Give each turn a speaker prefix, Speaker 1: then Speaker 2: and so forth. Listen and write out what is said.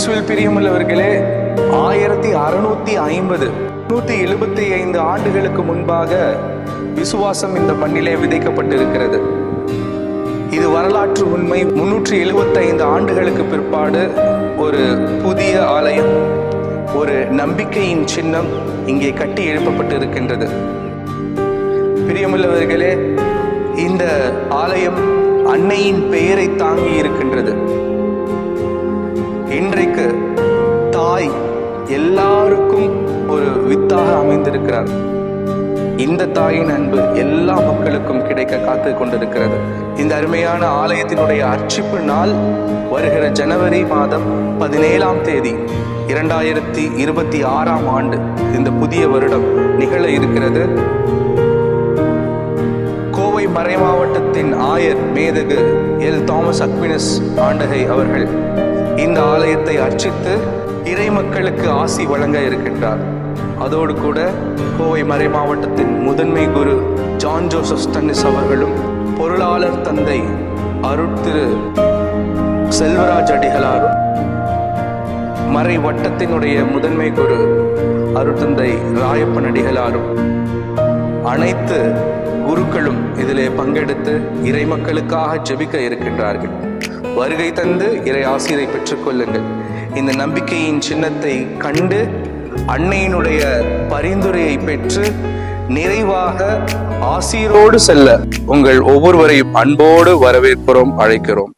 Speaker 1: இயேசுவில் பிரியமுள்ளவர்களே ஆயிரத்தி அறுநூத்தி ஐம்பது நூத்தி எழுபத்தி ஐந்து ஆண்டுகளுக்கு முன்பாக விசுவாசம் இந்த மண்ணிலே விதைக்கப்பட்டிருக்கிறது. இது வரலாற்று உண்மை. முன்னூற்றி எழுபத்தைந்து ஆண்டுகளுக்கு பிற்பாடு ஒரு புதிய ஆலயம் ஒரு நம்பிக்கையின் சின்னம் இங்கே கட்டி எழுப்பப்பட்டிருக்கின்றது. பிரியமுள்ளவர்களே இந்த ஆலயம் அன்னையின் பெயரை தாங்கி இருக்கின்றது வித்தாக அமைந்திருக்கிறார். இந்த தாயின் அன்பு எல்லா மக்களுக்கும் கிடைக்க காத்து கொண்டிருக்கிறது. இந்த அருமையான ஆலயத்தினுடைய அர்ச்சிப்பு நாள் வருகிற ஜனவரி மாதம் பதினேழாம் தேதி இரண்டாயிரத்தி இருபத்தி ஆறாம் ஆண்டு. இந்த புதிய வருடம் நிகழ இருக்கிறது. கோவை மறை மாவட்டத்தின் ஆயர் மேதகு எல். தாமஸ் அக்வினஸ் ஆண்டகை அவர்கள் இந்த ஆலயத்தை அர்ச்சித்து இறை மக்களுக்கு ஆசி வழங்க இருக்கின்றார். அதோடு கூட கோவை மறை மாவட்டத்தின் முதன்மை குரு ஜான் ஜோசப் ஸ்டன்னிஸ் அவர்களும் பொருளாளர் தந்தை அருட்திரு செல்வராஜ் அடிகளாரும் மறை வட்டத்தினுடைய முதன்மை குரு அருட்தந்தை ராயப்பன் அடிகளாரும் அனைத்து குருக்களும் இதிலே பங்கெடுத்து இறை மக்களுக்காக ஜெபிக்க இருக்கின்றார்கள். வருகை தந்து இறை ஆசிரியரை பெற்றுக்கொள்ளுங்கள் இந்த நம்பிக்கையின் சின்னத்தை கண்டு அன்னையினுடைய பரிந்துரையை பெற்று நிறைவாக ஆசீரோடு செல்ல உங்கள் ஒவ்வொருவரையும் அன்போடு வரவேற்கிறோம் அழைக்கிறோம்.